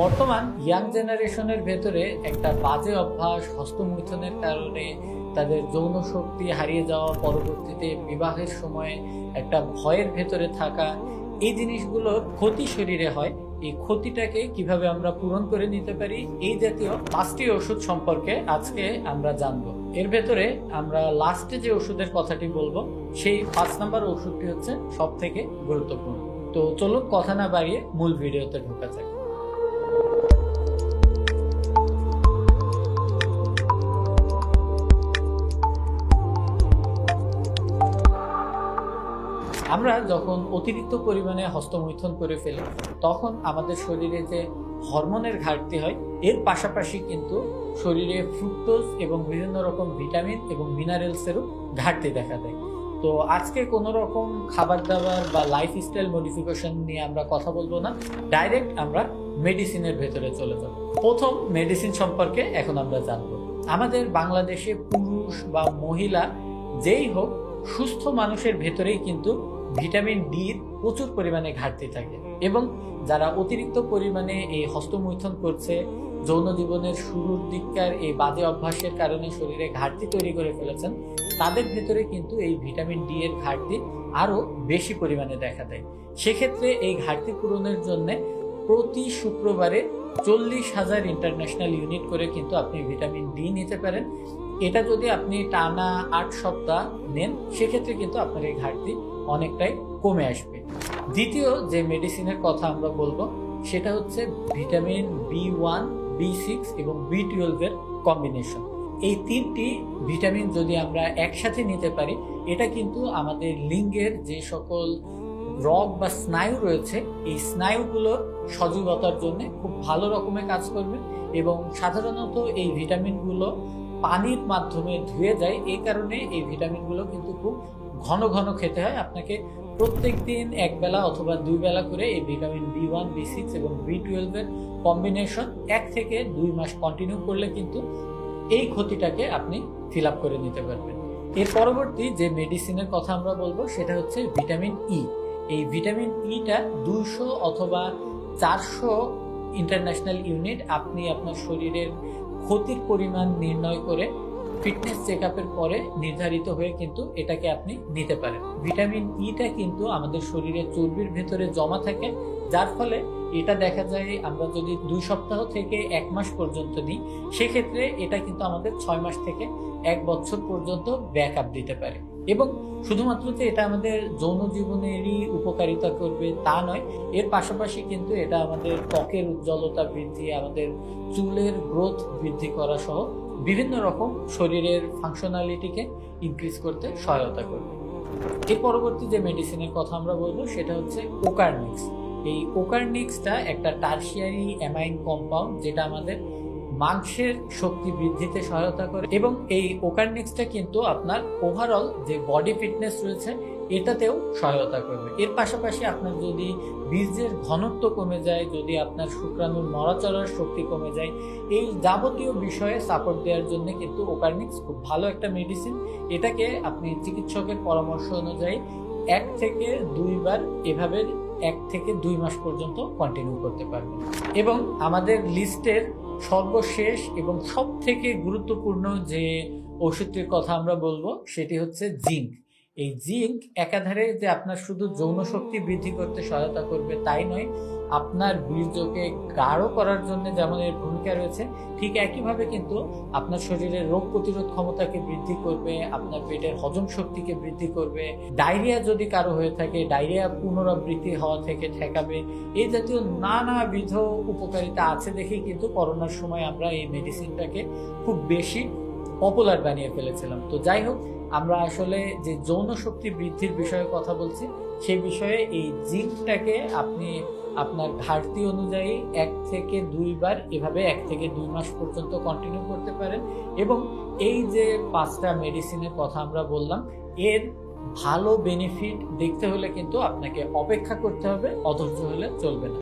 বর্তমান ইয়াং জেনারেশনের ভেতরে একটা বাজে অভ্যাস হস্তমৈথুনের কারণে তাদের যৌন শক্তি হারিয়ে যাওয়া পরবর্তীতে বিবাহের সময় একটা ভয়ের ভেতরে থাকা, এই জিনিসগুলোর ক্ষতি শরীরে হয়। এই ক্ষতিটাকে কীভাবে আমরা পূরণ করে নিতে পারি, এই জাতীয় পাঁচটি ওষুধ সম্পর্কে আজকে আমরা জানব। এর ভেতরে আমরা লাস্টে যে ওষুধের কথাটি বলব, সেই পাঁচ নাম্বার ওষুধটি হচ্ছে সব থেকে গুরুত্বপূর্ণ। তো চলুন কথা না বাড়িয়ে মূল ভিডিওতে ঢোকা যাক। আমরা যখন অতিরিক্ত পরিমাণে হস্তমৈথন করে ফেলি, তখন আমাদের শরীরে যে হরমোনের ঘাটতি হয়, এর পাশাপাশি কিন্তু শরীরে ফ্রুক্টোজ এবং বিভিন্ন রকম ভিটামিন এবং মিনারেলসেরও ঘাটতি দেখা দেয়। তো আজকে কোনো রকম খাবার দাবার বা লাইফস্টাইল মডিফিকেশন নিয়ে আমরা কথা বলব না ডাইরেক্ট আমরা মেডিসিনের ভেতরে চলে যাব। প্রথম মেডিসিন সম্পর্কে এখন আমরা জানব। আমাদের বাংলাদেশে পুরুষ বা মহিলা যেই হোক সুস্থ মানুষের ভেতরেই কিন্তু ভিটামিন ডির প্রচুর পরিমাণে ঘাটতি থাকে এবং যারা অতিরিক্ত পরিমাণে এই হস্তমৈথুন করছে, যৌন জীবনের শুরুর দিককার এই বাজে অভ্যাসের কারণে শরীরে ঘাটতি তৈরি করে ফেলেছেন, তাদের ভেতরে কিন্তু এই ভিটামিন ডি এর ঘাটতি আরও বেশি পরিমাণে দেখা দেয়। সেক্ষেত্রে এই ঘাটতি পূরণের জন্য প্রতি শুক্রবারে চল্লিশ হাজার ইন্টারন্যাশনাল ইউনিট করে কিন্তু আপনি ভিটামিন ডি নিতে পারেন। এটা যদি আপনি টানা আট সপ্তাহ নেন, সেক্ষেত্রে কিন্তু আপনার এই ঘাটতি অনেকটাই কমে আসবে। দ্বিতীয় যে মেডিসিনের কথা আমরা বলব, সেটা হচ্ছে vitamin B one B six এবং বি টুয়েলভের কম্বিনেশন এই তিনটি ভিটামিন যদি আমরা একসাথে নিতে পারি, এটা কিন্তু আমাদের লিঙ্গের যে সকল রগ বা স্নায়ু রয়েছে, এই স্নায়ুগুলোর সজীবতার জন্য খুব ভালো রকমের কাজ করবে এবং সাধারণত এই ভিটামিনগুলো পানির মাধ্যমে ধুয়ে যায়, এই কারণে এই ভিটামিনগুলো কিন্তু খুব ঘন ঘন খেতে হয়। আপনাকে প্রত্যেক দিন এক বেলা অথবা দুই বেলা করে এই vitamin B one, B six এবং বি টুয়েলভের কম্বিনেশন এক থেকে দুই মাস কন্টিনিউ করলে কিন্তু এই ক্ষতিটাকে আপনি ফিল আপ করে নিতে পারবেন। এর পরবর্তী যে মেডিসিনের কথা আমরা বলব, সেটা হচ্ছে ভিটামিন ই। এই ভিটামিন ইটা দুইশো অথবা চারশো ইন্টারন্যাশনাল ইউনিট আপনি আপনার শরীরের ক্ষতির পরিমাণ নির্ণয় করে ফিটনেস চেক পরে নির্ধারিত হয়ে কিন্তু এটাকে আপনি নিতে পারেন। ভিটামিন ইটা কিন্তু আমাদের শরীরে চর্বির ভেতরে জমা থাকে, যার ফলে এটা দেখা যায় আমরা যদি দুই সপ্তাহ থেকে এক মাস পর্যন্ত নিই, সেক্ষেত্রে এটা কিন্তু আমাদের ছয় মাস থেকে এক বছর পর্যন্ত ব্যাক দিতে পারে। এবং শুধুমাত্র যে এটা আমাদের যৌন জীবনেরই উপকারিতা করবে তা নয়, এর পাশাপাশি কিন্তু এটা আমাদের ত্বকের উজ্জ্বলতা বৃদ্ধি, আমাদের চুলের গ্রোথ বৃদ্ধি করা সহ বিভিন্ন রকম শরীরের ফাংশনালিটিকে ইনক্রিজ করতে সহায়তা করবে। এর পরবর্তী যে মেডিসিনের কথা আমরা বলব সেটা হচ্ছে ওকারনিক্স এই ওকারনিক্সটা একটা টার্সিয়ারি অ্যামাইন কম্পাউন্ড যেটা আমাদের মাংসের শক্তি বৃদ্ধিতে সহায়তা করে এবং এই ওকারনিক্সটা কিন্তু আপনার ওভারঅল যে বডি ফিটনেস রয়েছে, এটাতেও সহায়তা করবে। এর পাশাপাশি আপনার যদি বীর্যের ঘনত্ব কমে যায়, যদি আপনার শুক্রাণুর নড়াচড়ার শক্তি কমে যায়, এই যাবতীয় বিষয়ে সাপোর্ট দেওয়ার জন্য কিন্তু ওকারনিক্স খুব ভালো একটা মেডিসিন এটাকে আপনি চিকিৎসকের পরামর্শ অনুযায়ী এক থেকে দুইবার এভাবে এক থেকে দুই মাস পর্যন্ত কন্টিনিউ করতে পারবেন। এবং আমাদের লিস্টের সর্বশেষ এবং সব থেকে গুরুত্বপূর্ণ যে ওষুধটির কথা আমরা বলব সেটি হচ্ছে জিঙ্ক। এই জিঙ্ক একাধারে যে আপনার শুধু যৌন শক্তি বৃদ্ধি করতে সহায়তা করবে তাই নয়, আপনার বীর্যকে গাঢ় করার জন্য যেমন এর ভূমিকা রয়েছে, ঠিক একইভাবে কিন্তু আপনার শরীরের রোগ প্রতিরোধ ক্ষমতাকে বৃদ্ধি করবে, আপনার পেটের হজম শক্তিকে বৃদ্ধি করবে, ডায়রিয়া যদি কারও হয়ে থাকে, ডায়রিয়া পুনরাবৃত্তি হওয়া থেকে ঠেকাবে, এই জাতীয় নানাবিধ উপকারিতা আছে দেখেই কিন্তু করোনার সময় আমরা এই মেডিসিনটাকে খুব বেশি পপুলার বানিয়ে ফেলেছিলাম। তো যাই হোক, আমরা আসলে যে যৌন শক্তি বৃদ্ধির বিষয়ে কথা বলছি সেই বিষয়ে এই জিঙ্কটাকে আপনি আপনার ঘাটতি অনুযায়ী এক থেকে দুইবার, এভাবে এক থেকে দুই মাস পর্যন্ত কন্টিনিউ করতে পারেন। এবং এই যে পাঁচটা মেডিসিনের কথা আমরা বললাম, এর ভালো বেনিফিট দেখতে হলে কিন্তু আপনাকে অপেক্ষা করতে হবে, অধৈর্য হলে চলবে না।